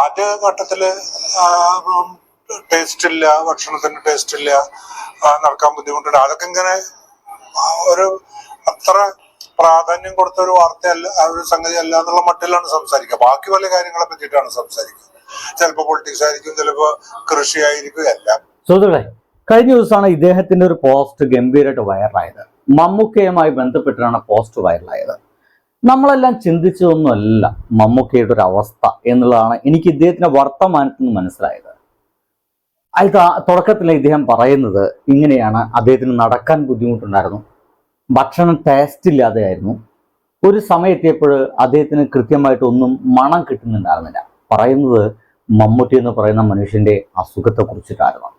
ആദ്യ ഘട്ടത്തിൽ ടേസ്റ്റ് ഇല്ല ഭക്ഷണത്തിന് ടേസ്റ്റ് ഇല്ല നടക്കാൻ ബുദ്ധിമുട്ടുണ്ട്. അതൊക്കെ ഇങ്ങനെ ഒരു അത്ര പ്രാധാന്യം കൊടുത്ത ഒരു വാർത്തയല്ല ഒരു സംഗതി അല്ല എന്നുള്ള മട്ടിലാണ് സംസാരിക്കുക. ബാക്കി പല കാര്യങ്ങളെ പറ്റിയിട്ടാണ് സംസാരിക്കുക. ചിലപ്പോ പൊളിറ്റിക്സ് ആയിരിക്കും ചിലപ്പോ കൃഷി ആയിരിക്കും എല്ലാം. സുഹൃത്തുക്കളെ കഴിഞ്ഞ ദിവസമാണ് ഇദ്ദേഹത്തിന്റെ ഒരു പോസ്റ്റ് ഗംഭീരമായിട്ട് വൈറലായത് മമ്മൂക്കയുമായി ബന്ധപ്പെട്ടാണ് പോസ്റ്റ് വൈറലായത് നമ്മളെല്ലാം ചിന്തിച്ചതൊന്നുമല്ല മമ്മൂക്കയുടെ ഒരു അവസ്ഥ എന്നുള്ളതാണ് എനിക്ക് ഇദ്ദേഹത്തിന്റെ വർത്തമാനത്തിൽ നിന്ന് മനസ്സിലായത്. അത് തുടക്കത്തിൽ ഇദ്ദേഹം പറയുന്നത് ഇങ്ങനെയാണ് അദ്ദേഹത്തിന് നടക്കാൻ ബുദ്ധിമുട്ടുണ്ടായിരുന്നു ഭക്ഷണം ടേസ്റ്റ് ഇല്ലാതെയായിരുന്നു. ഒരു സമയത്തിയപ്പോൾ അദ്ദേഹത്തിന് കൃത്യമായിട്ട് ഒന്നും മണം കിട്ടുന്നുണ്ടായിരുന്നില്ല. പറയുന്നത് മമ്മൂട്ടി എന്ന് പറയുന്ന മനുഷ്യന്റെ അസുഖത്തെ കുറിച്ചിട്ടായിരുന്നു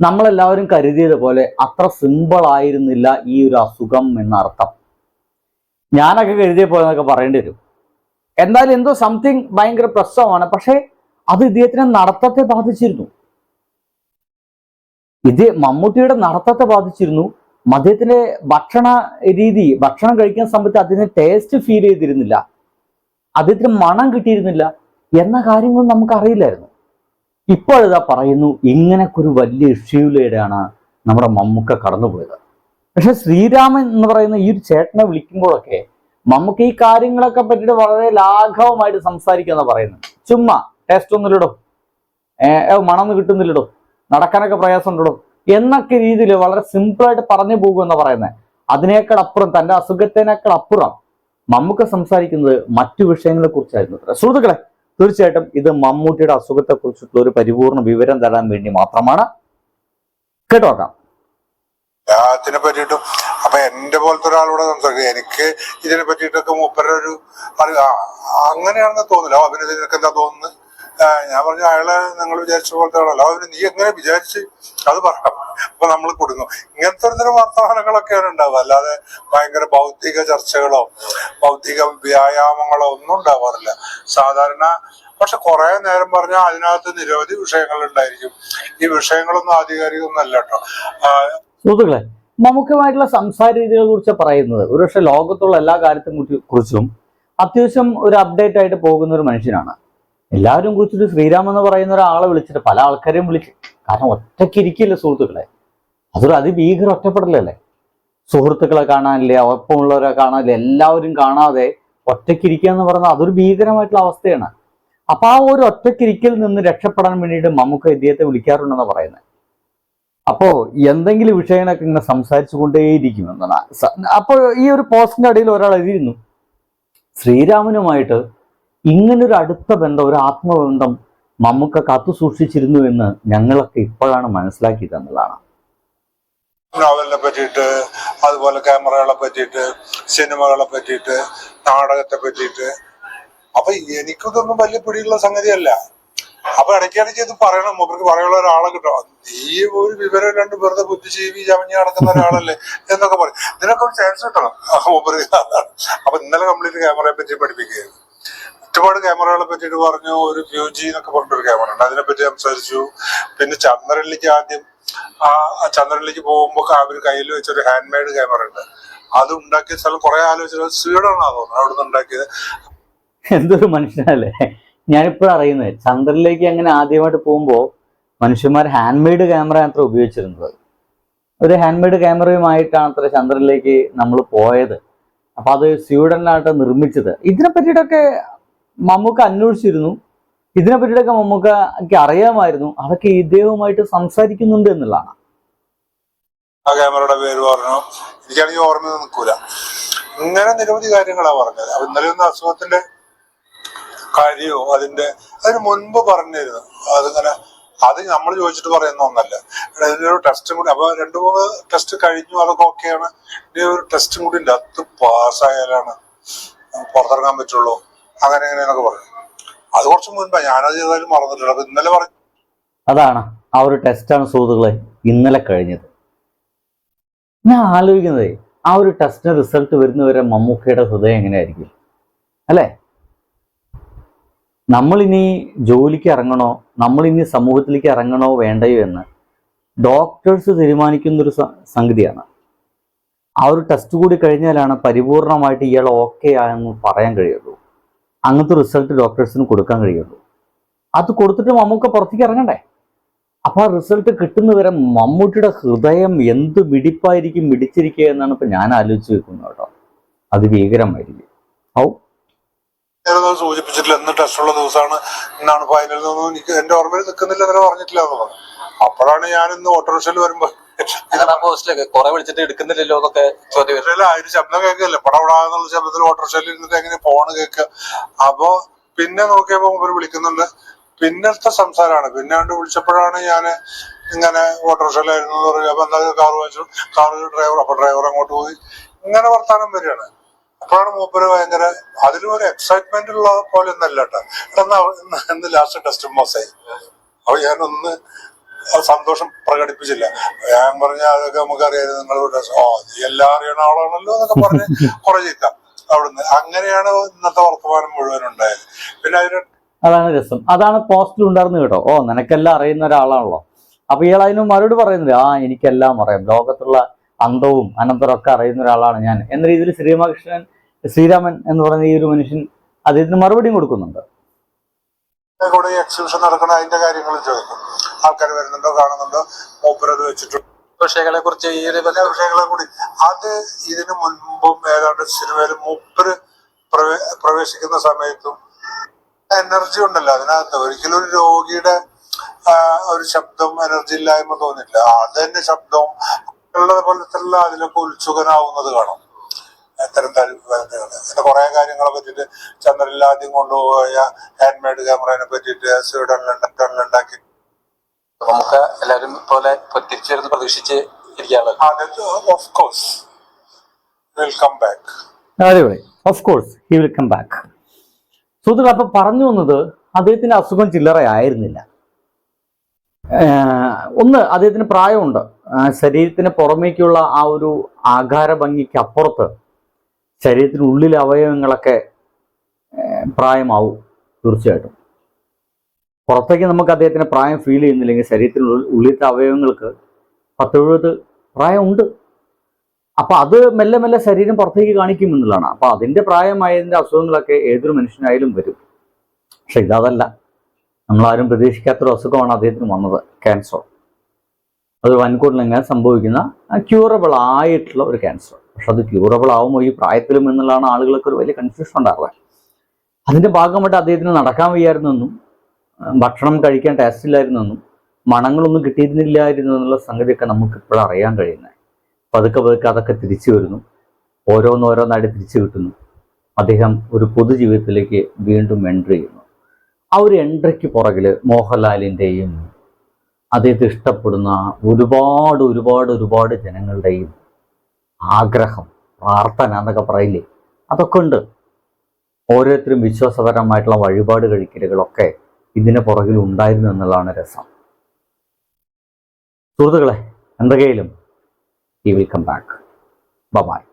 നമ്മളെല്ലാവരും കരുതിയത് പോലെ അത്ര സിമ്പിൾ ആയിരുന്നില്ല ഈ ഒരു അസുഖം എന്നർത്ഥം. ഞാനൊക്കെ കരുതിയ പോയെന്നൊക്കെ പറയേണ്ടി വരും. എന്തായാലും എന്തോ സംതിങ് ഭയങ്കര പ്രശ്നമാണ്. പക്ഷേ അത് ഇദ്ദേഹത്തിനെ നടത്തത്തെ ബാധിച്ചിരുന്നു. ഇത് മമ്മൂട്ടിയുടെ നടത്തത്തെ ബാധിച്ചിരുന്നു. അദ്ദേഹത്തിന്റെ ഭക്ഷണ രീതി ഭക്ഷണം കഴിക്കുന്ന സമയത്ത് അതിന് ടേസ്റ്റ് ഫീൽ ചെയ്തിരുന്നില്ല. അദ്ദേഹത്തിന് മണം കിട്ടിയിരുന്നില്ല എന്ന കാര്യങ്ങളും നമുക്ക് അറിയില്ലായിരുന്നു ഇപ്പോഴിതാ പറയുന്നു ഇങ്ങനൊക്കെ ഒരു വലിയ ഇഷ്യൂലൂടെയാണ് നമ്മുടെ മമ്മൂക്ക കടന്നുപോയത്. പക്ഷെ ശ്രീരാമൻ എന്ന് പറയുന്ന ഈ ഒരു ചേട്ടനെ വിളിക്കുമ്പോഴൊക്കെ നമുക്ക് ഈ കാര്യങ്ങളൊക്കെ പറ്റിയിട്ട് വളരെ ലാഘവമായിട്ട് സംസാരിക്കുന്ന പറയുന്നത്. ചുമ്മാ ടേസ്റ്റ് ഒന്നുമില്ലടോ മണമൊന്നും കിട്ടുന്നില്ലടോ. നടക്കാനൊക്കെ പ്രയാസം പ്രയാസമുണ്ടോ എന്നൊക്കെ രീതിയിൽ വളരെ സിമ്പിളായിട്ട് പറഞ്ഞു പോകുമെന്ന് പറയുന്നത്. തന്റെ അസുഖത്തിനേക്കാൾ അപ്പുറം മമ്മൂക്ക സംസാരിക്കുന്നത് മറ്റു വിഷയങ്ങളെ കുറിച്ചായിരുന്നു. സുഹൃത്തുക്കളെ തീർച്ചയായിട്ടും ഇത് മമ്മൂട്ടിയുടെ അസുഖത്തെ കുറിച്ചിട്ടുള്ള ഒരു പരിപൂർണ വിവരം തരാൻ വേണ്ടി മാത്രമാണ്. കേട്ടോക്കാം അതിനെ പറ്റിയിട്ടും അപ്പൊ എന്റെ പോലത്തെ ഒരാളോട് സംസാരിക്കുക എനിക്ക് ഇതിനെ പറ്റിയിട്ടൊക്കെ മൂപ്പരുടെ ഒരു അറിവ്. അങ്ങനെയാണെന്ന് തോന്നില്ല അവന് എന്താ തോന്നുന്നത്? ഞാൻ പറഞ്ഞു അയാളെ നിങ്ങൾ വിചാരിച്ച പോലത്തെ ആളല്ല. അവർ നീ എങ്ങനെ വിചാരിച്ച് അത് പറയാം അപ്പൊ നമ്മൾ കൊടുക്കും ഇങ്ങനത്തെ ഒരു തരം വർത്തമാനങ്ങളൊക്കെയാണ് ഉണ്ടാവുക അല്ലാതെ ഭയങ്കര ഭൗതിക ചർച്ചകളോ ഭൗതിക വ്യായാമങ്ങളോ ഒന്നും ഉണ്ടാവാറില്ല. സാധാരണ പക്ഷെ കുറെ നേരം പറഞ്ഞാൽ അതിനകത്ത് നിരവധി വിഷയങ്ങൾ ഉണ്ടായിരിക്കും. ഈ വിഷയങ്ങളൊന്നും ആധികാരികമൊന്നും അല്ല കേട്ടോ. സുഹൃത്തുക്കളെ മമുഖ്യമായിട്ടുള്ള സംസാര രീതികളെ കുറിച്ച് പറയുന്നത് ഒരുപക്ഷെ ലോകത്തുള്ള എല്ലാ കാര്യത്തെ കുറിച്ചും അത്യാവശ്യം ഒരു അപ്ഡേറ്റ് ആയിട്ട് പോകുന്ന ഒരു മനുഷ്യനാണ്. എല്ലാവരും കുറിച്ചിട്ട് ശ്രീരാം എന്ന് പറയുന്ന ഒരാളെ വിളിച്ചിട്ട് പല ആൾക്കാരെയും വിളിച്ചു. കാരണം ഒറ്റയ്ക്ക് ഇരിക്കില്ല സുഹൃത്തുക്കളെ? അതൊരു അതിഭീകര ഒറ്റപ്പെടലല്ലേ? സുഹൃത്തുക്കളെ കാണാനില്ല ഒപ്പമുള്ളവരെ കാണാനില്ല എല്ലാവരും കാണാതെ ഒറ്റയ്ക്കിരിക്കുക എന്ന് പറഞ്ഞാൽ അതൊരു ഭീകരമായിട്ടുള്ള അവസ്ഥയാണ്. അപ്പൊ ആ ഒരു ഒറ്റയ്ക്കിരിക്കൽ നിന്ന് രക്ഷപ്പെടാൻ വേണ്ടിയിട്ട് മമ്മൂക്ക ഇദ്ദേഹത്തെ വിളിക്കാറുണ്ടെന്ന് പറയുന്നത്. അപ്പോ എന്തെങ്കിലും വിഷയങ്ങളൊക്കെ ഇങ്ങനെ സംസാരിച്ചു എന്നാണ്. അപ്പോൾ ഈ ഒരു പോസ്റ്റിന്റെ അടിയിൽ ഒരാൾ എഴുതിയിരുന്നു. ശ്രീരാമനുമായിട്ട് ഇങ്ങനൊരു അടുത്ത ബന്ധം ഒരു ആത്മബന്ധം മമ്മൂക്ക കാത്തു സൂക്ഷിച്ചിരുന്നു എന്ന് ഞങ്ങളൊക്കെ ഇപ്പോഴാണ് മനസ്സിലാക്കിയത് എന്നുള്ളതാണ്. നോവലിനെ പറ്റിയിട്ട് അതുപോലെ ക്യാമറകളെ പറ്റിയിട്ട് സിനിമകളെ പറ്റിയിട്ട് നാടകത്തെ പറ്റിയിട്ട്. അപ്പൊ എനിക്കിതൊന്നും വലിയ പിടിയുള്ള സംഗതിയല്ല. അപ്പൊ ഇടയ്ക്കിടയ്ക്ക് ഇത് പറയണം. മൂപ്പർക്ക് പറയാനുള്ള ഒരാളെ കിട്ടോ. നീ ഒരു വിവരം രണ്ട് വെറുതെ ബുദ്ധിജീവി ചമഞ്ഞ് നടക്കുന്ന ഒരാളല്ലേ എന്നൊക്കെ പറയും. ഇതിനൊക്കെ ഒരു ചാൻസ് കിട്ടണം. മൂപ്പർക്ക് അപ്പൊ ഇന്നലെ കംപ്ലീറ്റ് ക്യാമറയെ പറ്റി പഠിപ്പിക്കുകയായിരുന്നു. ഒരുപാട് ക്യാമറകളെ പറ്റിയിട്ട് പറഞ്ഞു ഒരു ഫ്യൂജി എന്നൊക്കെ പറഞ്ഞൊരു ക്യാമറ ഉണ്ട്. അതിനെ പറ്റി സംസാരിച്ചു. പിന്നെ ചന്ദ്രനിലേക്ക് ആദ്യം ആ ചന്ദ്രനിലേക്ക് പോകുമ്പോൾ അവർ കയ്യിൽ വെച്ചൊരു ഹാൻഡ് മെയ്ഡ് ക്യാമറ ഉണ്ട്. അത് ഉണ്ടാക്കിയ സ്ഥലം കുറെ ആലോചിച്ചത് സ്വീഡനാണ് തോന്നുന്നത്. അവിടുന്ന് ഉണ്ടാക്കിയത്. എന്തൊരു മനുഷ്യനല്ലേ? ഞാനിപ്പോഴും അറിയുന്നത് ചന്ദ്രനിലേക്ക് അങ്ങനെ ആദ്യമായിട്ട് പോകുമ്പോൾ മനുഷ്യന്മാർ ഹാൻഡ് മെയ്ഡ് ക്യാമറ അത്ര ഉപയോഗിച്ചിരുന്നത്. ഒരു ഹാൻഡ് മെയ്ഡ് ക്യാമറയുമായിട്ടാണ് അത്ര ചന്ദ്രനിലേക്ക് നമ്മൾ പോയത്. അപ്പൊ അത് സ്വീഡനിലായിട്ട് നിർമ്മിച്ചത്. ഇതിനെ പറ്റിയിട്ടൊക്കെ മമ്മൂക്ക അന്വേഷിച്ചിരുന്നു. ഇതിനെ പറ്റിയിട്ടൊക്കെ മമ്മൂക്കയ്ക്ക് അറിയാമായിരുന്നു. അതൊക്കെ ഇദ്ദേഹവുമായിട്ട് സംസാരിക്കുന്നുണ്ട് എന്നുള്ളതാണ്. ആ ക്യാമറയുടെ പേര് പറഞ്ഞു. എനിക്കാണെങ്കിൽ ഓർമ്മ നിൽക്കൂല. ഇങ്ങനെ നിരവധി കാര്യങ്ങളാണ് പറഞ്ഞത്. ഇന്നലെ ഒന്ന് അസുഖത്തിന്റെ കാര്യമോ അതിന്റെ അതിന് മുൻപ് പറഞ്ഞിരുന്നു. അതിങ്ങനെ അത് നമ്മൾ ചോദിച്ചിട്ട് പറയുന്ന ഒന്നല്ല. ഇതിനൊരു ടെസ്റ്റും കൂടി അപ്പൊ രണ്ടു മൂന്ന് ടെസ്റ്റ് കഴിഞ്ഞു. അതൊക്കെ ഓക്കെയാണ് ഇനി ഒരു ടെസ്റ്റും കൂടി ഉണ്ട് അത് പാസ്സായാലാണ് പുറത്തിറങ്ങാൻ പറ്റുള്ളൂ. അങ്ങനെ എങ്ങനെയെന്നൊക്കെ പറഞ്ഞു അത് കുറച്ച് മുൻപാ ഞാനത് ചെയ്താലും മറന്നിട്ടില്ല. അപ്പൊ ഇന്നലെ പറഞ്ഞു അതാണ് ആ ഒരു ടെസ്റ്റാണ് സുഹൃത്തുക്കളെ ഇന്നലെ കഴിഞ്ഞത്. ഞാൻ ആലോചിക്കുന്നത് ആ ഒരു ടെസ്റ്റിന് റിസൾട്ട് വരുന്നവരെ മമ്മൂക്കയുടെ ഹൃദയം എങ്ങനെയായിരിക്കും? അല്ലേ? നമ്മളിനി ജോലിക്ക് ഇറങ്ങണോ? നമ്മളിനി സമൂഹത്തിലേക്ക് ഇറങ്ങണോ വേണ്ടയോ എന്ന് ഡോക്ടേഴ്സ് തീരുമാനിക്കുന്ന ഒരു സംഗതിയാണ്. ആ ഒരു ടെസ്റ്റ് കൂടി കഴിഞ്ഞാലാണ് പരിപൂർണമായിട്ട് ഇയാൾ ഓക്കെ ആയെന്ന് പറയാൻ കഴിയുള്ളൂ. അങ്ങനത്തെ റിസൾട്ട് ഡോക്ടേഴ്സിന് കൊടുക്കാൻ കഴിയുള്ളൂ. അത് കൊടുത്തിട്ട് മമ്മൂക്ക പുറത്തേക്ക് ഇറങ്ങണ്ടേ? അപ്പൊ ആ റിസൾട്ട് കിട്ടുന്നവരെ മമ്മൂട്ടിയുടെ ഹൃദയം എന്ത് മിടിപ്പായിരിക്കും മിടിച്ചിരിക്കുക എന്നാണ് ഇപ്പൊ ഞാൻ ആലോചിച്ച് വെക്കുന്നത് കേട്ടോ. അത് ഭീകരമായിരിക്കും. ഔ. സൂചിപ്പിച്ചിട്ടില്ല. എന്ന് ടെസ്റ്റുള്ള ദിവസമാണ്. ഇന്നാണ് ഫൈനൽ എനിക്ക് എന്റെ ഓർമ്മയിൽ നിൽക്കുന്നില്ല പറഞ്ഞിട്ടില്ല എന്നുള്ളത് അപ്പോഴാണ് ഞാൻ ഇന്ന് ഓട്ടോറിക്ഷയിൽ വരുമ്പോ അങ്ങനെ ആ പോസ്റ്റിലൊക്കെ വിളിച്ചിട്ട് എടുക്കുന്നില്ലല്ലോ എന്നൊക്കെ ചോദ്യം അല്ല അതിന് ശബ്ദം കേൾക്കില്ല. പടപടാന്നുള്ള ശബ്ദത്തിൽ ഓട്ടോറിക്ഷയിൽ ഇരുന്നിട്ട് എങ്ങനെ ഫോണ് കേൾക്കുക? അപ്പോ പിന്നെ നോക്കിയപ്പോ മൂപ്പര് വിളിക്കുന്നുണ്ട്. പിന്നത്തെ സംസാരമാണ്. പിന്നെ വിളിച്ചപ്പോഴാണ് ഞാൻ ഇങ്ങനെ ഓട്ടോറിക്ഷയിലായിരുന്നു എന്ന് പറഞ്ഞു അപ്പൊ എന്താ കാർ വാങ്ങിച്ചു? കാർ ഡ്രൈവർ അപ്പൊ ഡ്രൈവർ അങ്ങോട്ട് പോയി. ഇങ്ങനെ വർത്താനം വരികയാണ്. അപ്പോഴാണ് മൂപ്പര് ഭയങ്കര അതിലും ഒരു എക്സൈറ്റ്മെന്റ് ഉള്ള പോലെ ഒന്നല്ല കേട്ടോ. എന്നാ ഇന്ന് ലാസ്റ്റ് ടെസ്റ്റ് മോസായി അപ്പൊ ഞാനൊന്ന് സന്തോഷം പ്രകടിപ്പിച്ചില്ല. ഞാൻ പറഞ്ഞ അതൊക്കെ നമുക്കറിയാം നിങ്ങളുടെ ഓ എല്ലാം അറിയണ ആളാണല്ലോ എന്നൊക്കെ പറഞ്ഞ് കുറെ ചീത്ത അവിടുന്ന്. അങ്ങനെയാണ് ഇന്നത്തെ വർത്തമാനം മുഴുവൻ ഉണ്ടായത്. പിന്നെ അതിന് അതാണ് രസം. അതാണ് പോസ്റ്റിൽ ഉണ്ടായിരുന്നു കേട്ടോ. ഓ നിനക്കെല്ലാം അറിയുന്ന ഒരാളാണല്ലോ. അപ്പൊ ഇയാൾ അതിന് മറുപടി പറയുന്നത് ആ എനിക്കെല്ലാം അറിയാം. ലോകത്തുള്ള അന്തവും അനന്തവും ഒക്കെ അറിയുന്ന ഒരാളാണ് ഞാൻ. എന്ന രീതിയിൽ ശ്രീരാമകൃഷ്ണൻ ശ്രീരാമൻ എന്ന് പറയുന്ന ഈ ഒരു മനുഷ്യൻ അദ്ദേഹത്തിന് മറുപടിയും കൊടുക്കുന്നുണ്ട്. എക്സിബിഷൻ നടക്കണ അതിന്റെ കാര്യങ്ങളും ചോദിക്കും. ആൾക്കാർ വരുന്നുണ്ടോ കാണുന്നുണ്ടോ? മൂപ്പരത് വെച്ചിട്ടുണ്ട്. വിഷയങ്ങളെ കുറിച്ച് ഈ ഒരു വിഷയങ്ങളും കൂടി. അത് ഇതിനു മുൻപും ഏതാണ്ട് സിനിമയിൽ മൂപ്പര് പ്രവേ- പ്രവേശിക്കുന്ന സമയത്തും എനർജി ഉണ്ടല്ലോ. അതിനകത്ത് ഒരിക്കലും ഒരു രോഗിയുടെ ഒരു ശബ്ദം എനർജി ഇല്ലായ്മ തോന്നില്ല. അത് തന്നെ ശബ്ദവും ഉള്ളത് പോലത്തെ അതിലൊക്കെ ഉത്സുകനാവുന്നത് കാണും. എത്തരം താല്പര്യങ്ങൾ പിന്നെ കുറെ കാര്യങ്ങളെ പറ്റിയിട്ട് ചന്ദ്രനിൽ ആദ്യം കൊണ്ടുപോയ ഹാൻഡ്മെയ്ഡ് ക്യാമറയെ പറ്റിയിട്ട് സ്വീഡനിലുണ്ടാക്കി ഉണ്ടാക്കി നമുക്ക് എല്ലാവരും പോലെ തിരിച്ചു വരുന്ന പ്രതീക്ഷിച്ച് of course will come back അടിപൊളി. Of course he will come back സുഹൃത്തുക്കൾ അപ്പൊ പറഞ്ഞു വന്നത് അദ്ദേഹത്തിന്റെ അസുഖം ചില്ലറയായിരുന്നില്ല. ആയിരുന്നില്ല ഒന്ന് അദ്ദേഹത്തിന് പ്രായമുണ്ട്. ശരീരത്തിന് പുറമേക്കുള്ള ആ ഒരു ആകാര ഭംഗിക്ക് അപ്പുറത്ത് ശരീരത്തിനുള്ളിലെ അവയവങ്ങളൊക്കെ പ്രായമാവും തീർച്ചയായിട്ടും. പുറത്തേക്ക് നമുക്ക് അദ്ദേഹത്തിന് പ്രായം ഫീൽ ചെയ്യുന്നില്ലെങ്കിൽ ശരീരത്തിനുള്ളിൽ ഉള്ളിലത്തെ അവയവങ്ങൾക്ക് പത്തെഴുപത് പ്രായമുണ്ട്. അപ്പോൾ അത് മെല്ലെ മെല്ലെ ശരീരം പുറത്തേക്ക് കാണിക്കും എന്നുള്ളതാണ്. അപ്പൊ അതിന്റെ പ്രായമായതിന്റെ അസുഖങ്ങളൊക്കെ ഏതൊരു മനുഷ്യനായാലും വരും. പക്ഷെ ഇതല്ല. നമ്മളാരും പ്രതീക്ഷിക്കാത്തൊരു അസുഖമാണ് അദ്ദേഹത്തിന് വന്നത് ക്യാൻസർ അത് വൻകൂട്ടിലെങ്ങനെ സംഭവിക്കുന്ന ക്യൂറബിൾ ആയിട്ടുള്ള ഒരു ക്യാൻസർ പക്ഷെ അത് ക്യൂറബിൾ ആവുമോ ഈ പ്രായത്തിലും എന്നുള്ളതാണ് ആളുകൾക്ക് ഒരു വലിയ കൺഫ്യൂഷൻ ഉണ്ടാകുക അതിന്റെ ഭാഗമായിട്ട് അദ്ദേഹത്തിന് നടക്കാൻ വയ്യായിരുന്നെന്നും ഭക്ഷണം കഴിക്കാൻ ടേസ്റ്റ് ഇല്ലായിരുന്നെന്നും മണങ്ങളൊന്നും കിട്ടിയിരുന്നില്ലായിരുന്നു എന്നുള്ള സംഗതിയൊക്കെ നമുക്ക് ഇപ്പോൾ അറിയാൻ കഴിയുന്നത്. പതുക്കെ പതുക്കെ അതൊക്കെ തിരിച്ചു വരുന്നു. ഓരോന്നോരോന്നായിട്ട് തിരിച്ചു കിട്ടുന്നു. അദ്ദേഹം ഒരു പൊതുജീവിതത്തിലേക്ക് വീണ്ടും എൻട്രി ചെയ്യുന്നു. ആ ഒരു എൻട്രിക്ക് പുറകിൽ മോഹൻലാലിന്റെയും അദ്ദേഹത്തെ ഇഷ്ടപ്പെടുന്ന ഒരുപാട് ഒരുപാട് ഒരുപാട് ജനങ്ങളുടെയും ആഗ്രഹം പ്രാർത്ഥന എന്നൊക്കെ പറയില്ലേ? അതൊക്കെ ഉണ്ട്. ഓരോരുത്തരും വിശ്വാസപരമായിട്ടുള്ള വഴിപാട് കഴിക്കലുകളൊക്കെ ഇതിന് പുറകിൽ ഉണ്ടായിരുന്നു എന്നുള്ളതാണ് രസം സുഹൃത്തുക്കളെ എന്തൊക്കെയായാലും ഈ വിൽ കം ബാക്ക് ബബായ്.